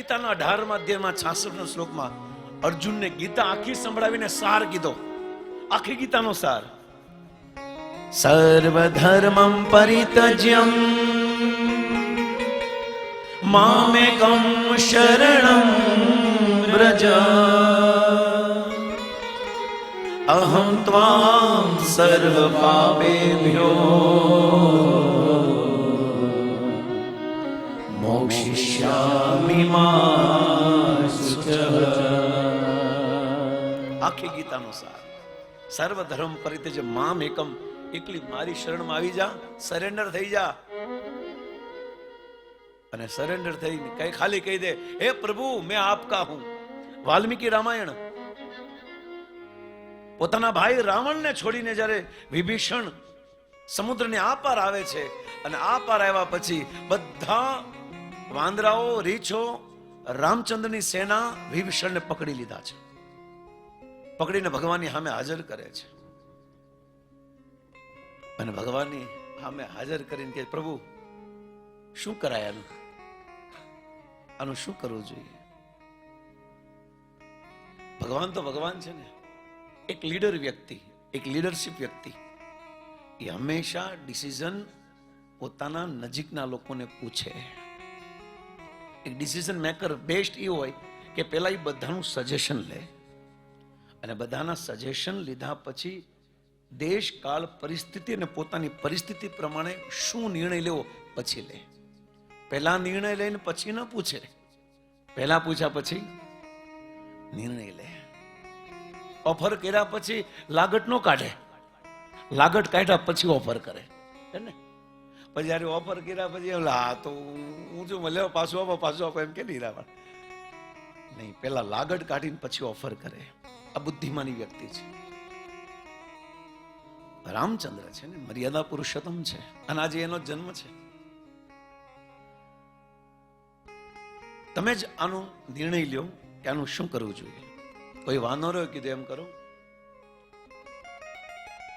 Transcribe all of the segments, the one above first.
ગીતાના અઢારમાં અધ્યાયમાં છાસઠ શ્લોકમાં અર્જુનને ગીતા આખી સંભળાવીને સાર કીધો. આખી ગીતાનો સાર. સર્વધર્મમ પરિતજ્યમ. મામેકમ શરણમ વ્રજ. અહમ ત્વામ સર્વ પાપેભ્યો મોક્ષિષ્યામિ આખી ગીતાનો સાર સર્વ ધર્મ પરિતે જે મામ એકમ એકલી મારી શરણમાં આવી જા સરેન્ડર થઈ જા અને સરેન્ડર થઈ કઈ ખાલી કહી દે, હે પ્રભુ, મેં આપકા હું. વાલ્મીકી રામાયણ, પોતાના ભાઈ રાવણને છોડીને જ્યારે વિભીષણ સમુદ્રને આ પાર આવે છે, અને આ પાર આવ્યા પછી બધા વાંદરાઓ, રીછો, રામચંદ્રની સેના વિભીષણને પકડી લીધા છે. પકડીને ભગવાનની સામે હાજર કરે છે. અને ભગવાનની સામે હાજર કરીને કે પ્રભુ, શું કરાય આનું આનું શું કરવું જોઈએ? ભગવાન તો ભગવાન છે ને. એક લીડર વ્યક્તિ, એક લીડરશિપ વ્યક્તિ, એ હંમેશા ડિસિઝન પોતાના નજીકના લોકોને પૂછે. એક ડિસિઝન મેકર બેસ્ટ એ હોય કે પહેલાં એ બધાનું સજેશન લે. અને બધાના સજેશન લીધા પછી દેશ, કાળ, પરિસ્થિતિ અને પોતાની પરિસ્થિતિ પ્રમાણે શું નિર્ણય લેવો પછી લે. પહેલા નિર્ણય લઈને પછી ન પૂછે. પહેલા પૂછ્યા પછી નિર્ણય લે. ઓફર કર્યા પછી લાગટ નો કાઢે. લાગટ કાઢ્યા પછી ઓફર કરે. ને? પછી જયારે ઓફર કર્યા પછી એમ હા તો હું જો મળ્યો, પાછું આપો પાછું આપો. એમ કે નહીં રાવણ. નહીં, પેલા લાગડ કાઢીને પછી ઓફર કરે. આ બુદ્ધિમાની વ્યક્તિ છે. રામચંદ્ર છે ને, મર્યાદા પુરુષોત્તમ છે. અને આજે એનો જન્મ છે. તમે જ આનો નિર્ણય લ્યો કે આનું શું કરવું જોઈએ. કોઈ વાનો રહ્યો કીધું એમ કરો?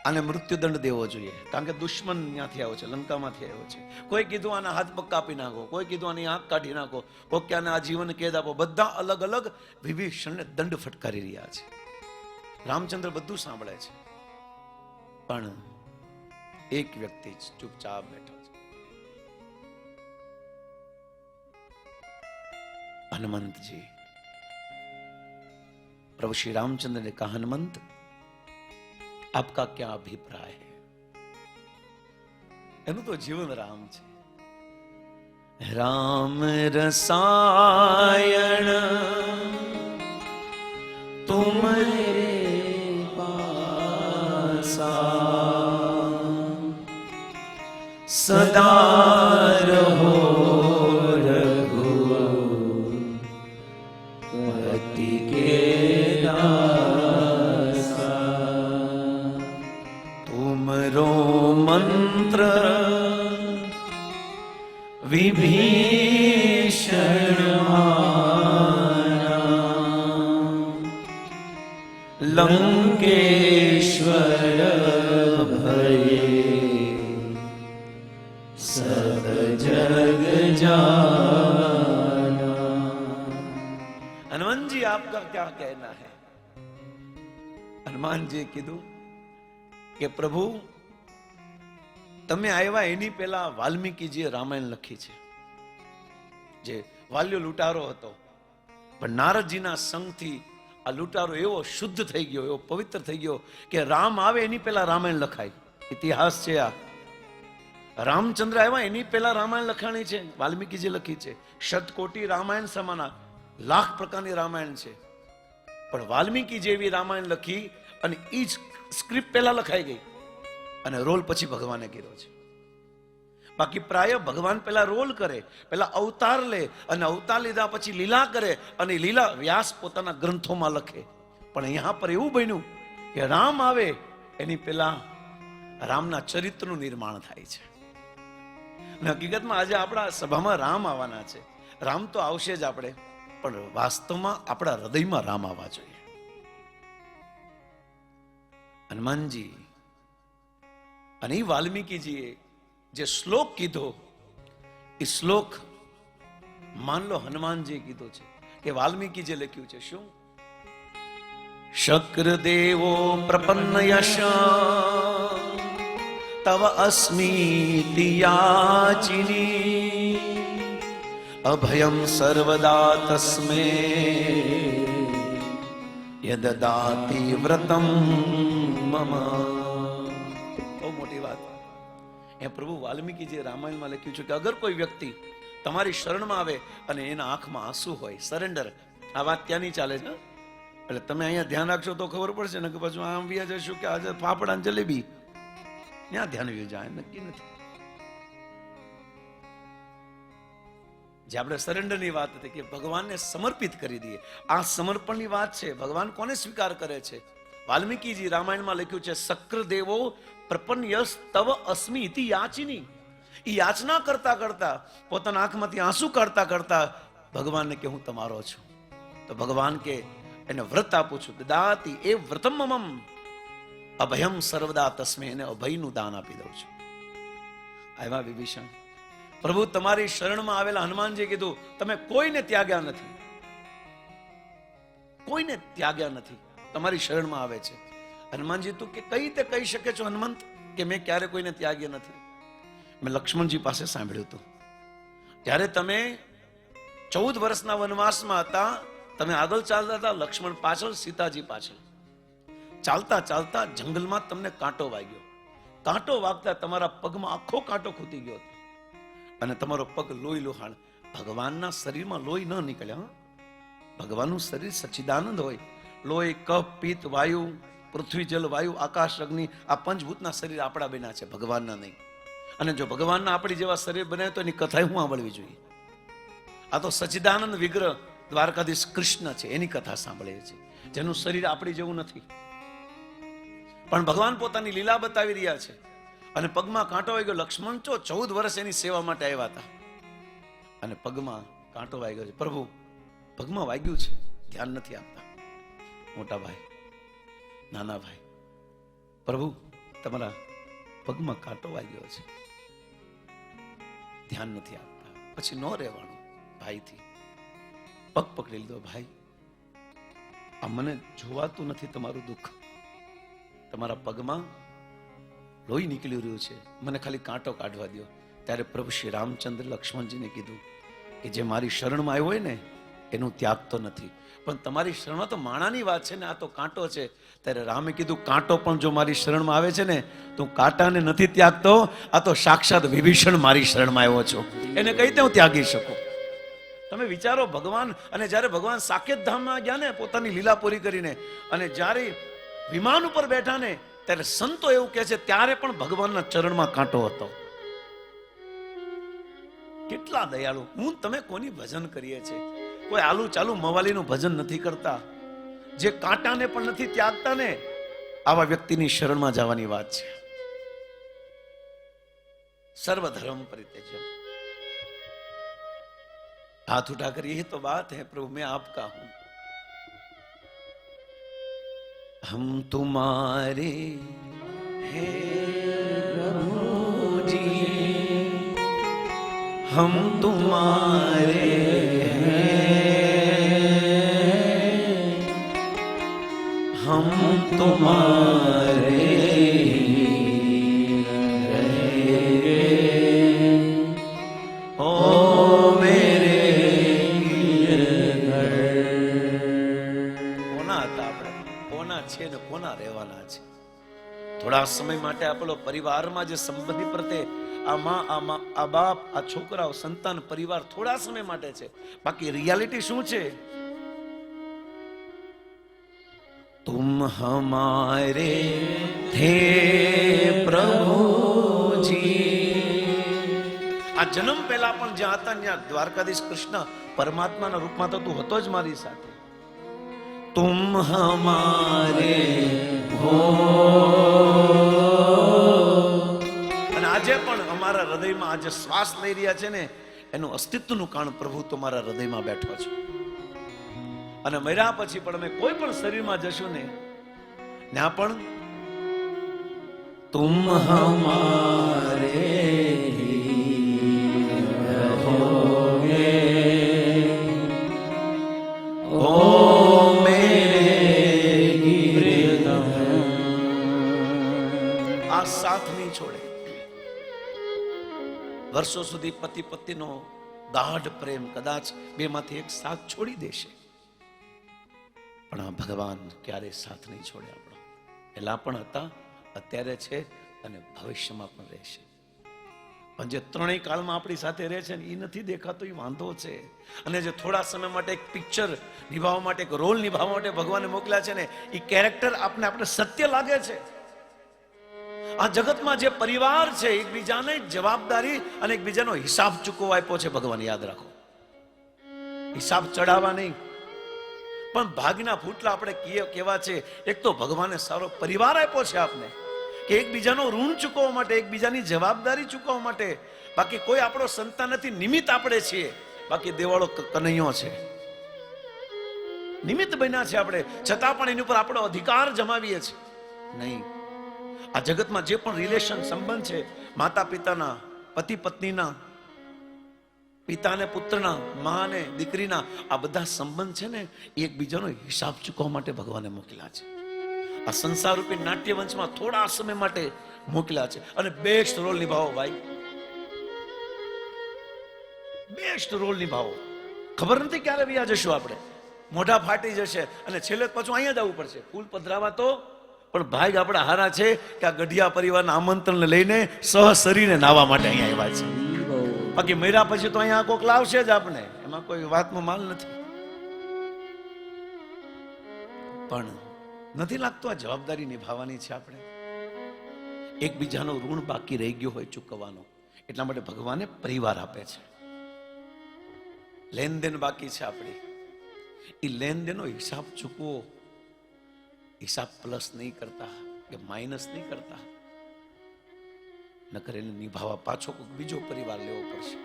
આને મૃત્યુદંડ દેવો જોઈએ. કારણ કે દુશ્મન ત્યાંથી આવ્યો છે, લંકામાંથી આવ્યો છે. કોઈ કીધું આના હાથ પગ કાપી નાખો, કોઈ કીધું આની આંખ કાઢી નાખો, કોઈ કે આને આ જીવન કેદ આપો, બધા અલગ અલગ વિભીષણને દંડ ફટકારી રહ્યા છે. રામચંદ્ર બધું સાંભળે છે. પણ એક વ્યક્તિ ચૂપચાપ બેઠો છે. હનુમંતજી. પ્રભુ શ્રી રામચંદ્રને કહા, હનુમંત આપકા ક્યાં અભિપ્રાય હે એનું તો જીવન રામ છે રામ રસાયણ તુમરે પાસા સદા રહો રઘુ અતિ કેદાર લંકેશ્વર ભયે સદ જગ જાના हनुमान जी आपका क्या कहना है હનુમાનજી કીધું કે પ્રભુ તમે આવ્યા એની પહેલા વાલ્મીકીજીએ રામાયણ લખી છે જે વાલ્યો લૂંટારો હતો પણ નારદજીના સંગથી આ લૂંટારો એવો શુદ્ધ થઈ ગયો, એવો પવિત્ર થઈ ગયો કે રામ આવે એની પહેલા રામાયણ લખાય. ઇતિહાસ છે આ. રામચંદ્ર આવ્યા એની પહેલા રામાયણ લખાણી છે વાલ્મીકીજી લખી છે. શતકોટી રામાયણ સમાના, લાખ પ્રકારની રામાયણ છે. પણ વાલ્મીકી જેવી રામાયણ લખી અને એ જ સ્ક્રિપ્ટ પહેલા લખાઈ ગઈ અને રોલ પછી ભગવાને કર્યો છે. બાકી પ્રાય ભગવાન પહેલા રોલ કરે, પહેલા અવતાર લે અને અવતાર લીધા પછી લીલા કરે અને લીલા વ્યાસ પોતાના ગ્રંથોમાં લખે. પણ અહીંયા પર એવું બન્યું કે રામ આવે, એની પહેલા રામના ચરિત્રનું નિર્માણ થાય છે. અને હકીકતમાં આજે આપણા સભામાં રામ આવવાના છે. રામ તો આવશે જ આપણે, પણ વાસ્તવમાં આપણા હૃદયમાં રામ આવવા જોઈએ. હનુમાનજી અને વાલ્મીકીજીએ જે શ્લોક કીધો, એ શ્લોક માન લો હનુમાનજી કીધો છે કે વાલ્મીકી જે લખ્યું છે, શું? શક્ર દેવો પ્રપન્ન યશ, તવ અસ્મિતિ યાચિની અભયમ સર્વદા તસ્મે, યદદાતિ વ્રતમ મમ. એ પ્રભુ વાલ્મીકીજીએ રામાયણમાં લખ્યું છે કે અગર કોઈ વ્યક્તિ તમારી શરણમાં આવે અને એના આંખમાં આંસુ હોય સરેન્ડર આ વાત ત્યાં નહીં ચાલે છે? એટલે તમે અહીંયા ધ્યાન રાખશો તો ખબર પડશે ને કે પછી આમ વ્યા જશું કે આજે ફાફડા જલેબી. ત્યાં ધ્યાન વ્યું જાય, નક્કી નથી. જે આપણે સરેન્ડરની વાત હતી કે ભગવાનને સમર્પિત કરી દઈએ, આ સમર્પણની વાત છે. ભગવાન કોને સ્વીકાર કરે છે? વાલ્મીકીજી રામાયણમાં લખ્યું છે સક્ર દેવો પ્રપન્યસ તવ અસ્મિ યાચિની. એ યાચના કરતા કરતા, પોતાના આંખમાંથી આંસુ કાઢતા કરતા ભગવાનને કે હું તમારો છું. તો ભગવાન કે એને વ્રત આપું છું દાતી એ વ્રતમ મમ અભયમ સર્વદા તસ્મે એને અભયનું દાન આપી દઉં છું. આવ્યા વિભીષણ. પ્રભુ, તમારી શરણમાં આવેલા હનુમાનજી કીધું, તમે કોઈને ત્યાગ્યા નથી. કોઈને ત્યાગ્યા નથી. તમારી શરણમાં આવે છે. હનુમાનજી તું કે કઈ રીતે કહી શકે છો હનુમંત? કે મેં ક્યારે કોઈને ત્યાગ્યા નથી. મેં લક્ષ્મણજી પાસે સાંભળ્યું હતું. જ્યારે તમે ચૌદ વર્ષના વનવાસમાં હતા, તમે આગળ ચાલતા હતા, લક્ષ્મણ પાછળ, સીતાજી પાછળ. ચાલતા ચાલતા જંગલમાં તમને કાંટો વાગ્યો. કાંટો વાગતા તમારા પગમાં આખો કાંટો ખૂટી ગયો હતો. અને તમારો પગ લોહી લોહાણ. ભગવાનના શરીરમાં લોહી ન નીકળ્યા ભગવાનનું શરીર સચ્ચિદાનંદ હોય. લોહી, કફ, પિત્ત, વાયુ પૃથ્વી, જલ, વાયુ, આકાશ, અગ્નિ, આ પંચભૂતના શરીર આપણા બેના છે, ભગવાનના નહીં. અને જો ભગવાનના આપણી જેવા શરીર બને તો એની કથા હું સાંભળવી જોઈએ. આ તો સચિદાનંદ વિગ્રહ દ્વારકાધીશ કૃષ્ણ છે, એની કથા સાંભળીએ છીએ જેનું શરીર આપણી જેવું નથી. પણ ભગવાન પોતાની લીલા બતાવી રહ્યા છે. અને પગમાં કાંટો વાગ્યો ગયો લક્ષ્મણ, ચો, ચૌદ વર્ષ એની સેવા માટે આવ્યા હતા. અને પગમાં કાંટો વાગ્યો છે. પ્રભુ, પગમાં વાગ્યું છે, ધ્યાન નથી આપતા. મોટા ભાઈ નાના ભાઈ, પ્રભુ, તમારા પગમાં કાંટો વાગ્યો છે ધ્યાન નથી આપતા. પછી ન રહેવાનું ભાઈથી. પગ પકડી લીધો, ભાઈ, આ મને જોવાતું નથી તમારું દુઃખ. તમારા પગમાં લોહી નીકળી રહ્યું છે. મને ખાલી કાંટો કાઢવા દો ત્યારે પ્રભુ શ્રી રામચંદ્ર લક્ષ્મણજીને કીધું કે જે મારી શરણમાં આવ્યો હોય ને એનું ત્યાગતો નથી. પણ તમારી શરણમાં તો માણાની વાત છે ને, આ તો કાંટો છે. ત્યારે રામે કીધું, કાંટો પણ જો મારી શરણમાં આવે છે ને, તો કાંટાને નથી ત્યાગતો, આ તો સાક્ષાત વિભીષણ મારી શરણમાં આવ્યો છો. એને કઈ રીતે હું ત્યાગી શકું? તમે વિચારો, ભગવાન, અને જ્યારે ભગવાન સાકેત ધામમાં ગયા ને, પોતાની લીલા પૂરી કરીને, અને જ્યારે વિમાન ઉપર બેઠા ને, ત્યારે સંતો એવું કહે છે, ત્યારે પણ ભગવાનના ચરણમાં કાંટો હતો. કેટલા દયાળુ. હું, તમે કોની ભજન કરીએ છે કોઈ આલુ ચાલુ મવાલીનું ભજન નથી કરતા જે કાંટાને પણ નથી ત્યાગતા ને આવા વ્યક્તિની શરણમાં જવાની વાત છે સર્વધર્મ પરિત્યજ્ય हाथ उठाकर यही तो बात है प्रभु मैं आपका हूं हम तुम्हारे हैं प्रभु जी हम तुम्हारे हम तुम्हारे ओ मेरे કોના હતા આપણે કોના છે ને કોના રહેવાના છે થોડા સમય માટે આપણો પરિવારમાં જે સંબંધી પ્રત્યે આ માં આ માં આ બાપ આ છોકરાઓ સંતાન પરિવાર થોડા સમય માટે છે બાકી રિયાલિટી શું છે तुम हमारे थे प्रभु આ જન્મ પહેલા પણ જ્યાં હતા ત્યાં દ્વારકાધીશ કૃષ્ણ પરમાત્માના રૂપમાં તો તું હતો જ મારી સાથે તુમ હમારે હો અને આજે પણ અમારા હૃદયમાં આજે શ્વાસ લઈ રહ્યા છે ને એનું અસ્તિત્વનું કારણ પ્રભુ તમારા હૃદયમાં બેઠો છે અને મર્યા પછી પણ અમે કોઈ પણ શરીરમાં જશું ને ત્યાં પણ તુમ હમારે ઓ આ સાથ નહીં છોડે. વર્ષો સુધી પતિ પત્નીનો ગાઢ પ્રેમ કદાચ બેમાંથી એક સાથ છોડી દેશે. પણ આ ભગવાન ક્યારેય સાથ નહીં છોડે આપણો. પહેલા પણ હતા, અત્યારે છે અને ભવિષ્યમાં પણ રહેશે. પણ જે ત્રણેય કાળમાં આપણી સાથે રહે છે ને એ નથી દેખાતો એ વાંધો છે. અને જે થોડા સમય માટે એક પિક્ચર નિભાવવા માટે, એક રોલ નિભાવવા માટે ભગવાને મોકલ્યા છે ને એ કેરેક્ટર આપણે આપણે સત્ય લાગે છે. આ જગતમાં જે પરિવાર છે, એકબીજાને જવાબદારી અને એકબીજાનો હિસાબ ચૂકવવા આપ્યો છે, ભગવાન યાદ રાખો. હિસાબ ચડાવવા નહીં પણ ભાગના ફૂટલા આપણે કીએ, કેવા છે? એક તો ભગવાને સારો પરિવાર આપ્યો છે આપને, કે એકબીજાનો ઋણ ચૂકવવા માટે, એકબીજાની જવાબદારી ચૂકવવા માટે. બાકી કોઈ આપણો સંતાન નથી, નિમિત્ત આપણે છીએ. બાકી દેવાળો કનૈયો છે. નિમિત્ત બન્યા છે આપણે. છતાં પણ એની ઉપર આપણો અધિકાર જમાવીએ છીએ. નહીં. આ જગતમાં જે પણ રિલેશન સંબંધ છે માતા પિતાના પતિ પત્નીના પિતાને, પુત્રના, માને, દીકરીના આ બધા સંબંધ છે ને એકબીજાનો હિસાબ ચૂકવવા માટે ભગવાને મોકલ્યા છે. આ સંસાર રૂપી નાટ્યવંશમાં થોડા સમય માટે મોકલ્યા છે. અને બેસ્ટ રોલ નિભાવો ભાઈ. બેસ્ટ રોલ નિભાવો. ખબર નથી ક્યારે વ્યા જશું આપણે? મોઢા ફાટી જશે અને છેલ્લે પાછું અહીંયા જ આવવું પડશે. ફૂલ પધરાવા તો, પણ ભાઈ આપણા હારા છે કે આ ગઢિયા પરિવારના આમંત્રણને લઈને સહસરીને નાવા માટે અહીંયા આવ્યા છે. બાકી મર્યા પછી તો અહીંયા કોક લાવશે જ આપણે એમાં કોઈ વાતનો માલ નથી. પણ નથી લાગતું આ જવાબદારી નિભાવવાની છે આપણે? એકબીજાનો ઋણ બાકી રહી ગયો હોય ચૂકવવાનો, એટલા માટે ભગવાને પરિવાર આપે છે. લેનદેન બાકી છે આપણી. એ લેનદેનનો હિસાબ ચૂકવો. હિસાબ પ્લસ નહીં કરતા કે માઇનસ નહીં કરતા. નકર એને નિભાવવા પાછો કોઈક બીજો પરિવાર લેવો પડશે.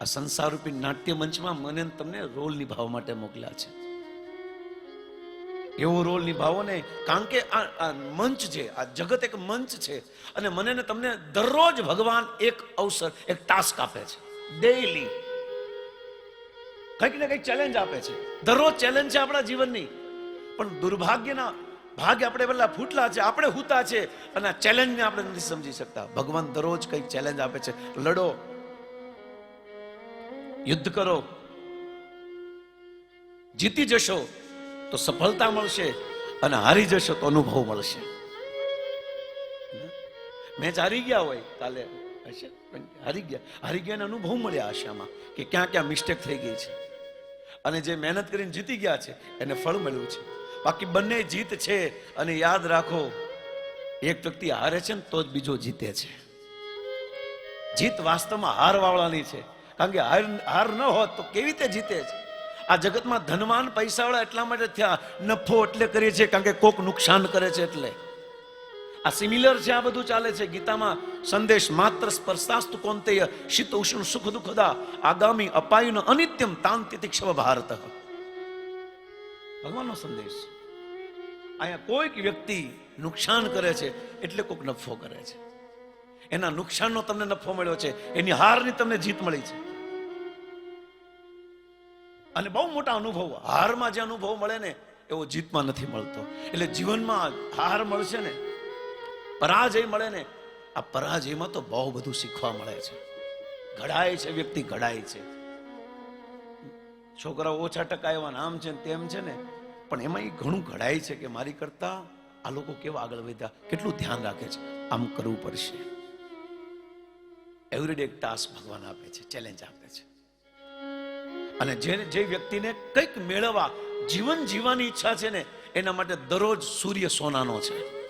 આ સંસાર રૂપી નાટ્ય મંચમાં મને તમને રોલ નિભાવવા માટે મોકલ્યા છે. એવો રોલ નિભાવો ને, કારણ કે આ મંચ છે, આ જગત એક મંચ છે, અને મને ને તમને દરરોજ ભગવાન એક અવસર, એક ટાસ્ક આપે છે. ડેઈલી કંઈક ને કંઈક ચેલેન્જ આપે છે. દરરોજ ચેલેન્જ છે આપણા જીવનની. પણ દુર્ભાગ્યના ભાગ્ય આપણે પેલા ફૂટલા છે, આપણે હૂતા છે, અને આ ચેલેન્જને આપણે નથી સમજી શકતા. ભગવાન દરરોજ કંઈક ચેલેન્જ આપે છે. લડો. યુદ્ધ કરો. જીતી જશો, તો સફળતા મળશે, અને હારી જશો, તો અનુભવ મળશે. મેચ હારી ગયા હોય કાલે. હશે? હારી ગયા. હારી ગયા અનુભવ મળ્યા હશે કે ક્યાં ક્યાં મિસ્ટેક થઈ ગઈ છે. અને જે મહેનત કરીને જીતી ગયા છે, એને ફળ મળ્યું છે. બાકી બંને જીત છે અને યાદ રાખો, એક વ્યક્તિ હારે છે ને તો જ બીજો જીતે છે. જીત વાસ્તવમાં હાર વાવળાની છે. કારણ કે હાર હાર ન હોત તો કેવી રીતે જીતે છે? આ જગતમાં ધનવાન પૈસાવાળા એટલા માટે થયા, નફો એટલે કરીએ છીએ કારણ કે કોક નુકસાન કરે છે એટલે. આ સિમિલર છે આ બધું ચાલે છે. ગીતામાં સંદેશ માત્ર સ્પર્શાસ્તુ કોંતેય શીત ઉષ્ણ સુખ દુઃખદા આગામી અપાયુન અનિત્યમ તાંતિતિક્ષવ ભારત ભગવાનનો સંદેશ. અહીંયા કોઈક વ્યક્તિ નુકસાન કરે છે એટલે કોઈક નફો કરે છે. એના નુકસાનનો તમને નફો મળ્યો છે, એની હારની તમને જીત મળી છે. અને બહુ મોટા અનુભવ, હારમાં જે અનુભવ મળે ને, એવો જીતમાં નથી મળતો. એટલે જીવનમાં હાર મળશે ને, પરાજય મળે ને, આ પરાજયમાં તો બહુ બધું શીખવા મળે છે. ઘડાય છે, વ્યક્તિ ઘડાય છે. છોકરાઓ ઓછા ટકા એવા આમ છે તેમ છે ને પણ એમાં એ ઘણું ઘડાય છે કે મારી કરતા આ લોકો કેવા આગળ વધ્યા? કેટલું ધ્યાન રાખે છે? આમ કરવું પડશે. એવરીડે એક ટાસ્ક ભગવાન આપે છે ચેલેન્જ આપે છે. અને જે જે વ્યક્તિને કંઈક મેળવવા જીવન જીવવાની ઈચ્છા છે ને, એના માટે દરરોજ સૂર્ય સોનાનો છે.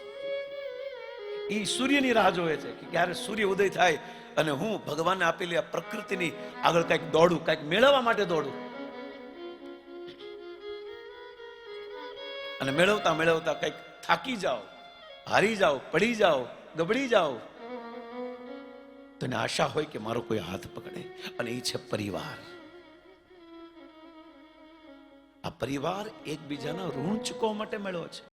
એ સૂર્યની રાહ જોવે છે કે ક્યારે સૂર્ય ઉદય થાય અને હું ભગવાનને આપેલી આ પ્રકૃતિની આગળ કંઈક દોડું, કંઈક મેળવવા માટે દોડું. અને મેળવતા મેળવતા કંઈક થાકી જાઓ, હારી જાઓ, પડી જાઓ, ગબડી જાઓ. તને આશા હોય કે મારો કોઈ હાથ પકડે, અને એ છે પરિવાર. આ પરિવાર એકબીજાના ઋણ ચૂકવવા માટે મેળવો છે.